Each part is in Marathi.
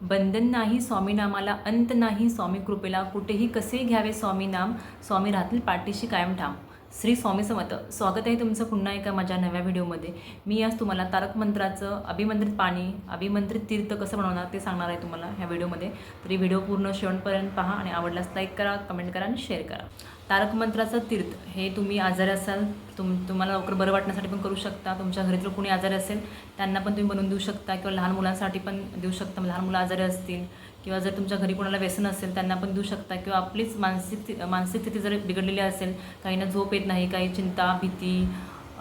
बंधन नाही स्वामीनामाला अंत नाही स्वामी कृपेला कुठेही कसे घ्यावे स्वामी नाम स्वामी राहतील पाठीशी कायम ठाम. श्री स्वामी समत स्वागत आहे तुमचं पुन्हा एका माझ्या नव्या व्हिडिओमध्ये. मी आज तुम्हाला तारक मंत्राचं अभिमंत्रित पाणी अभिमंत्रित तीर्थ कसं बनवणार ते सांगणार आहे तुम्हाला ह्या व्हिडिओमध्ये. तरी व्हिडिओ पूर्ण शेवटपर्यंत पहा आणि आवडल्यास लाईक करा कमेंट करा आणि शेअर करा. तारक मंत्राचं तीर्थ हे तुम्ही आजारी असाल तुम तुम्हाला लवकर बरं वाटण्यासाठी पण करू शकता तुमच्या घरातलं कोणी आजारी असेल त्यांना पण तुम्ही बनवून देऊ शकता किंवा लहान मुलांसाठी पण देऊ शकता लहान मुलं आजारी असतील किंवा जर तुमच्या घरी कोणाला व्यसन असेल त्यांना पण देऊ शकता किंवा आपलीच मानसिक मानसिक स्थिती जर बिघडलेली असेल काहींना झोप येत नाही काही चिंता भीती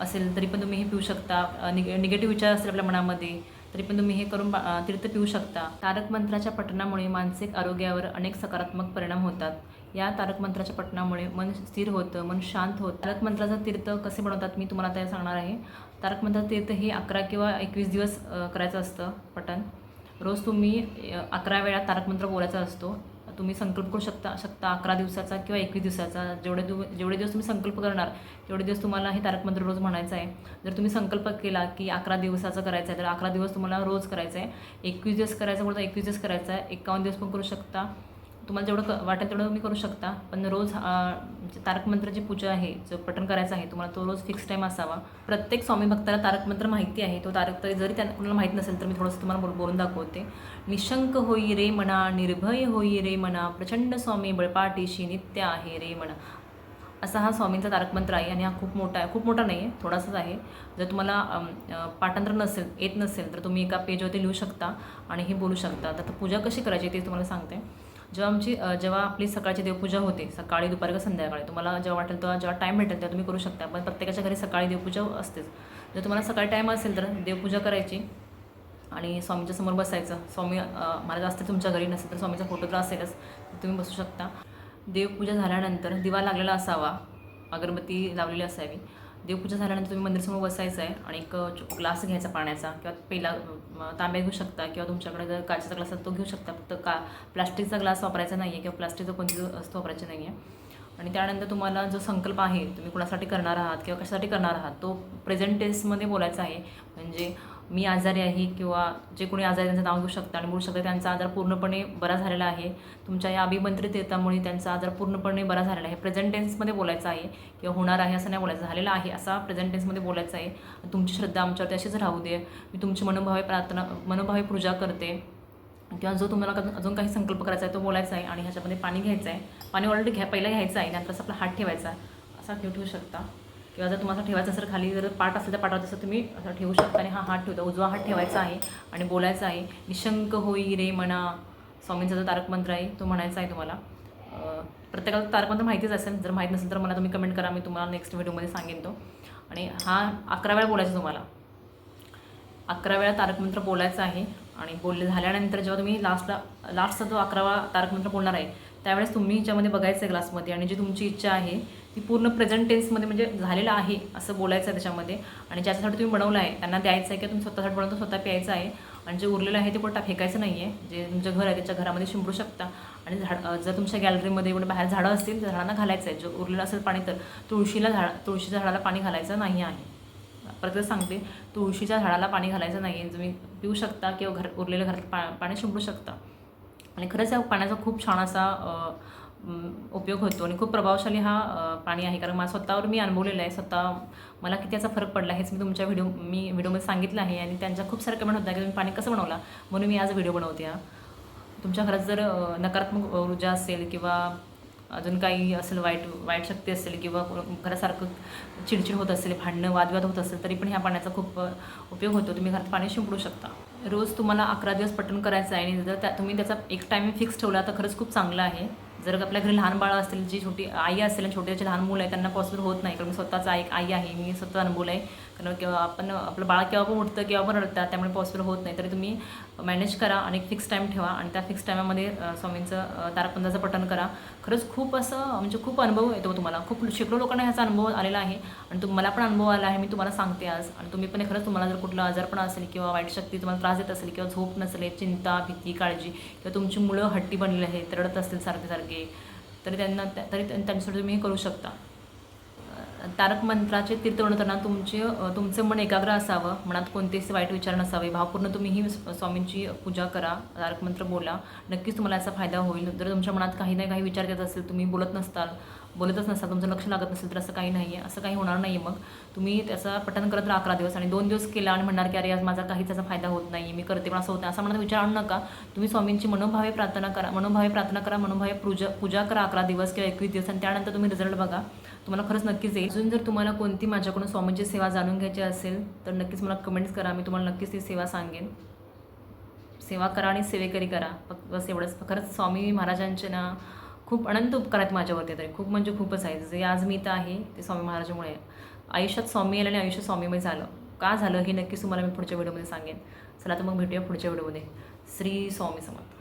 असेल तरी पण तुम्ही हे पिऊ शकता. निगे निगेटिव्ह विचार असेल आपल्या मनामध्ये तरी पण तुम्ही हे करून तीर्थ पिऊ शकता. तारक मंत्राच्या पठणामुळे मानसिक आरोग्यावर अनेक सकारात्मक परिणाम होतात. या तारक मंत्राच्या पठणामुळे मन स्थिर होतं मन शांत होतं. तारक मंत्राचं तीर्थ कसे बनवतात मी तुम्हाला ते सांगणार आहे. तारक मंत्राचं तीर्थ हे अकरा किंवा एकवीस दिवस करायचं असतं पठण. रोज तुम्ही अकरा वेळा तारक मंत्र बोलायचा असतो. तुम्ही संकल्प करू शकता शकता अकरा दिवसाचा किंवा एकवीस दिवसाचा. जेवढे दिव जेवढे दिवस तुम्ही संकल्प करणार तेवढे दिवस तुम्हाला हे तारक मंत्र रोज म्हणायचं आहे. जर तुम्ही संकल्प केला की अकरा दिवसाचं करायचं आहे तर अकरा दिवस तुम्हाला रोज करायचं आहे. एकवीस दिवस करायचं म्हणून एकवीस दिवस करायचं आहे. एकावन्न दिवस पण करू शकता. तुम्हाला जेवढं क वाटेल तेवढं तुम्ही करू शकता. पण रोज अ, म्हणजे तारक मंत्राची पूजा आहे जो पठण करायचं आहे तुम्हाला तो रोज फिक्स टाईम असावा. प्रत्येक स्वामी भक्ताला तारक मंत्र माहिती आहे. तो तारक तरी जरी त्यांना कुणाला माहीत नसेल तर मी थोडंसं तुम्हाला बोल बोलून दाखवते. निशंक होई रे मना निर्भय होई रे मना प्रचंड स्वामी बळपाटीशी नित्य आहे रे मना. असा हा स्वामींचा तारक मंत्र आहे आणि हा खूप मोठा आहे. खूप मोठा नाही आहे थोडासाच आहे. जर तुम्हाला पाठांतर नसेल येत नसेल तर तुम्ही एका पेजवरती लिहू शकता आणि हे बोलू शकता. तर पूजा कशी करायची ते तुम्हाला सांगते. जेव्हा आमची जेव्हा आपली सकाळची देवपूजा होते सकाळी दुपारी का संध्याकाळी तुम्हाला जेव्हा वाटेल तेव्हा जेव्हा टाईम भेटेल तेव्हा तुम्ही करू शकता. पण प्रत्येकाच्या घरी सकाळी देवपूजा असतेच. जर तुम्हाला सकाळी टाईम असेल तर देवपूजा करायची आणि स्वामीच्या समोर बसायचं. स्वामी मला जास्त तुमच्या घरी नसेल तर स्वामीचा फोटो तर असेलच. तुम्ही बसू शकता. देवपूजा झाल्यानंतर दिवा लागलेला असावा. अगरबत्ती लावलेली असावी. देवपूजा झाल्यानंतर तुम्ही मंदिरसमोर बसायचं आहे आणि एक ग्लास घ्यायचा पाण्याचा किंवा पेला तांब्या घेऊ शकता किंवा तुमच्याकडे जर काचेचा ग्लास असेल तो घेऊ शकता. फक्त का प्लास्टिकचा ग्लास वापरायचा नाही आहे किंवा प्लास्टिकचा कोणती वस्तू वापरायची नाही आहे. आणि त्यानंतर तुम्हाला जो संकल्प आहे तुम्ही कुणासाठी करणार आहात किंवा कशासाठी करणार आहात तो प्रेझेंट टेस्टमध्ये बोलायचा आहे. म्हणजे मी आजारी आहे किंवा जे कोणी आजारी त्यांचं नाव घेऊ शकता आणि बोलू शकता त्यांचा आजार पूर्णपणे बरा झालेला आहे. तुमच्या या अभिमंत्रित येतामुळे त्यांचा आजार पूर्णपणे बरा झालेला आहे. प्रेझेंट टेन्समध्ये बोलायचं आहे किंवा होणार आहे असं नाही बोलायचं. झालेला आहे असा प्रेझेंट टेन्समध्ये बोलायचं आहे. तुमची श्रद्धा आमच्यावरती अशीच राहू दे. मी तुमची मनोभावे प्रार्थना मनोभावे पूजा करते. किंवा जो तुम्हाला अजून- अजून काही संकल्प करायचा आहे तो बोलायचा आहे आणि ह्याच्यामध्ये पाणी घ्यायचं आहे. पाणी ऑलरेडी घ्या पहिला घ्यायचं आहे. नंतर असं आपला हात ठेवायचा. असा ठेवू ठेवू शकता. किंवा जर तुम्हाला ठेवायचं असेल खाली जर पाठ असेल तर पाठावर तसं तुम्ही असं ठेवू शकता आणि हा हात ठेवता उजवा हात ठेवायचा आहे आणि बोलायचा आहे निशंक होई रे म्हणा स्वामींचा जो तारक मंत्र आहे तो म्हणायचा आहे तुम्हाला. प्रत्येकाला तारक मंत्र माहितीच असेल जर माहीत नसेल तर मला तुम्ही कमेंट करा मी तुम्हाला नेक्स्ट व्हिडिओमध्ये सांगेन तो. आणि हा अकरा वेळा बोलायचा तुम्हाला. अकरा वेळा तारक मंत्र आहे आणि बोलले झाल्यानंतर जेव्हा तुम्ही लास्टला लास्टचा जो अकरावा तारक मंत्र बोलणार आहे त्यावेळेस तुम्ही हिच्यामध्ये बघायचं आहे ग्लासमध्ये आणि जी तुमची इच्छा आहे ती पूर्ण प्रेझेंट टेन्समध्ये म्हणजे झालेलं आहे असं बोलायचं आहे त्याच्यामध्ये. आणि ज्याच्यासाठी तुम्ही बनवलं आहे त्यांना द्यायचं आहे किंवा तुम्ही स्वतःसाठी बनवतो स्वतः प्यायचं आहे. आणि जे उरलेलं आहे ते कोणता फेकायचं नाही आहे जे तुमचं घर आहे त्याच्या घरामध्ये शिंपडू शकता. आणि झाड जर तुमच्या गॅलरीमध्ये एवढे बाहेर झाडं असतील तर झाडांना घालायचं आहे. जो उरलेलं असेल पाणी तर तुळशीला झाड तुळशीच्या झाडाला पाणी घालायचं नाही आहे. परत सांगते तुळशीच्या झाडाला पाणी घालायचं नाही आहे तुम्ही पिऊ शकता किंवा घर उरलेल्या घरात पा पाणी शिंपडू शकता. आणि खरंच या पाण्याचा खूप छान असा उपयोग होतो आणि खूप प्रभावशाली हा पाणी आहे. कारण मला स्वतःवर मी अनुभवलेलं आहे. स्वतः मला किती याचा फरक पडला हेच मी तुमच्या व्हिडिओ मी व्हिडिओमध्ये सांगितलं आहे आणि त्यांच्या खूप सारे कमेंट होत्या की तुम्ही पाणी कसं बनवला? म्हणून मी आज व्हिडिओ बनवते तुमच्या घरात जर नकारात्मक ऊर्जा असेल किंवा अजून काही असेल वाईट वाईट शक्ती असेल किंवा घरासारखं चिडचिड होत असेल भांडणं वादविवाद होत असेल तरी पण ह्या पाण्याचा खूप उपयोग होतो. तुम्ही घरात पाणी शिंपडू शकता. रोज तुम्हाला अकरा दिवस पटन करायचं आहे आणि जर त्या तुम्ही त्याचा एक टायमिंग फिक्स ठेवला तर खरंच खूप चांगलं आहे. जर आपल्या घरी लहान बाळं असतील जी छोटी आई असेल आणि छोटे लहान मुलं आहे त्यांना पॉसिबल होत नाही. कारण स्वतःचा एक आई आहे मी स्वतः अनुभवलं आहे. कारण किंवा आपण आपलं बाळ केव्हा पण उठतं केव्हा पण रडतात त्यामुळे पॉसिबल होत नाही. तरी तुम्ही मॅनेज करा आणि फिक्स टाईम ठेवा आणि त्या फिक्स टायमामध्ये स्वामींचं अ, पठण करा. खरंच खूप असं म्हणजे खूप अनुभव येतो तुम्हाला. खूप शेकडो लोकांना ह्याचा अनुभव आलेला आहे आणि तुम मला पण अनुभव आला आहे मी तुम्हाला सांगते आज. आणि तुम्ही पण हे खरंच तुम्हाला जर कुठला आजार पण असेल किंवा वाईट शक्ती तुम्हाला त्रास देत असेल किंवा झोप नसेल चिंता भीती काळजी किंवा तुमची मुलं हट्टी बनलेली आहेत रडत असतील सारखे सारखे तरी त्यांना त्या- तरी त्यां- त्यांच्यासाठी तुम्ही हे करू शकता. तारक मंत्राचे तीर्थ म्हणताना तुमचे तुमचं मन एकाग्र असावं मनात कोणतेच वाईट विचार नसावे. भावपूर्ण तुम्ही ही स्वामींची पूजा करा तारक मंत्र बोला. नक्कीच तुम्हाला याचा फायदा होईल. जर तुमच्या मनात काही ना काही विचार येत असेल तुम्ही बोलत नसताल बोलतच नसाल तुमचं लक्ष लागत नसेल तर असं काही नाही आहे असं काही होणार नाही मग. तुम्ही त्याचा पठण करत राहा अकरा दिवस आणि दोन दिवस केला आणि म्हणणार की अरे आज माझा काहीच त्याचा फायदा होत नाही मी करते पण असं होतं असं मनात विचार आणू नका. तुम्ही स्वामींची मनोभावे प्रार्थना करा. मनोभावे प्रार्थना करा. मनोभावे पूजा पूजा करा अकरा दिवस किंवा एकवीस दिवस आणि त्यानंतर तुम्ही रिझल्ट बघा. तुम्हाला खरंच नक्कीच येईल. अजून जर तुम्हाला कोणती माझ्याकडून स्वामींची सेवा जाणून घ्यायची असेल तर नक्कीच मला कमेंट्स करा. मी तुम्हाला नक्कीच ती सेवा सांगेन. सेवा करा आणि सेवेकरी करा. फक्त बस एवढंच. खरंच स्वामी महाराजांचे ना खूप अनंत उपकार आहेत माझ्यावरती तरी खूप म्हणजे खूपच आहे जे आज मी इथं आहे ते स्वामी महाराजामुळे. आयुष्यात स्वामी आलं आणि आयुष्य स्वामीमय झालं. का झालं हे नक्कीच तुम्हाला मी पुढच्या व्हिडिओमध्ये सांगेन. चला तर मग भेटूया पुढच्या व्हिडिओमध्ये श्री स्वामी समर्थ.